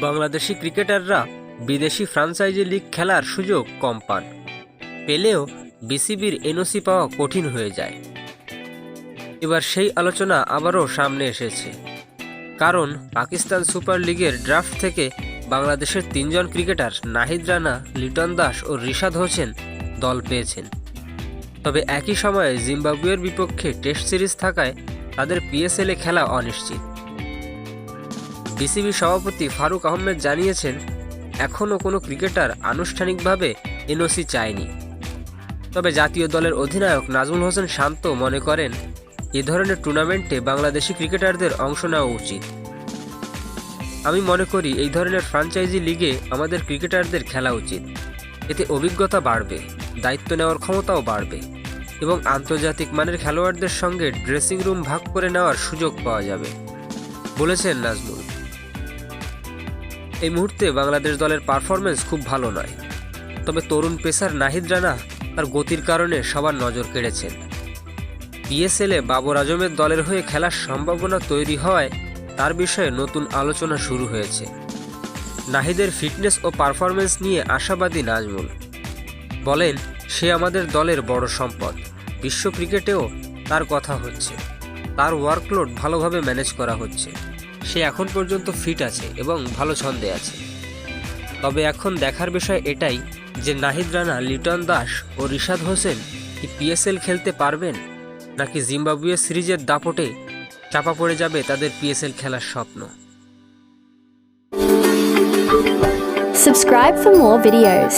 বাংলাদেশি ক্রিকেটাররা বিদেশি franchise league খেলার সুযোগ কম পান। পেলেও বিসিবির এনওসি পাওয়া কঠিন হয়ে যায়। এবার সেই আলোচনা আবারও সামনে এসেছে। কারণ পাকিস্তান সুপার লিগের ড্রাফট থেকে বাংলাদেশের তিনজন ক্রিকেটার নাহিদ রানা, লিটন দাস ও রিশাদ হোসেন দল পেয়েছেন। তবে একই সময়ে জিম্বাবুয়ের বিপক্ষে টেস্ট সিরিজ থাকায় তাদের পিএসএলে খেলা অনিশ্চিত। বিসিবি সভাপতি ফারুক আহমেদ জানিয়েছেন, এখনও কোনো ক্রিকেটার আনুষ্ঠানিকভাবে এনওসি চায়নি। তবে জাতীয় দলের অধিনায়ক নাজমুল হোসেন শান্ত মনে করেন, এ ধরনের টুর্নামেন্টে বাংলাদেশি ক্রিকেটারদের অংশ নেওয়া উচিত। আমি মনে করি এই ধরনের ফ্রাঞ্চাইজি লিগে আমাদের ক্রিকেটারদের খেলা উচিত। এতে অভিজ্ঞতা বাড়বে, দায়িত্ব নেওয়ার ক্ষমতাও বাড়বে এবং আন্তর্জাতিক মানের খেলোয়াড়দের সঙ্গে ড্রেসিং রুম ভাগ করে নেওয়ার সুযোগ পাওয়া যাবে, বলেছেন নাজমুল। এই মুহূর্তে বাংলাদেশ দলের পারফরমেন্স খুব ভালো নয়। তবে তরুণ পেসার নাহিদ রানা তার গতির কারণে সবার নজর কেড়েছেন। পিএসএলে বাবর আজমের দলের হয়ে খেলার সম্ভাবনা তৈরি হওয়ায় তার বিষয়ে নতুন আলোচনা শুরু হয়েছে। নাহিদের ফিটনেস ও পারফরমেন্স নিয়ে আশাবাদী নাজমুল। বলেন, সে আমাদের দলের বড় সম্পদ। বিশ্ব ক্রিকেটেও তার কথা হচ্ছে। তার ওয়ার্কলোড ভালোভাবে ম্যানেজ করা হচ্ছে। সে এখন পর্যন্ত ফিট আছে এবং ভালো ছন্দে আছে তবে এখন দেখার বিষয় এটাই যে নাহিদ রানা, লিটন দাস ও রিশাদ হোসেন কি পিএসএল খেলতে পারবেন নাকি জিম্বাবুয়ে সিরিজের দাপটে চাপা পড়ে যাবে তাদের পিএসএল খেলার স্বপ্ন Subscribe for more videos.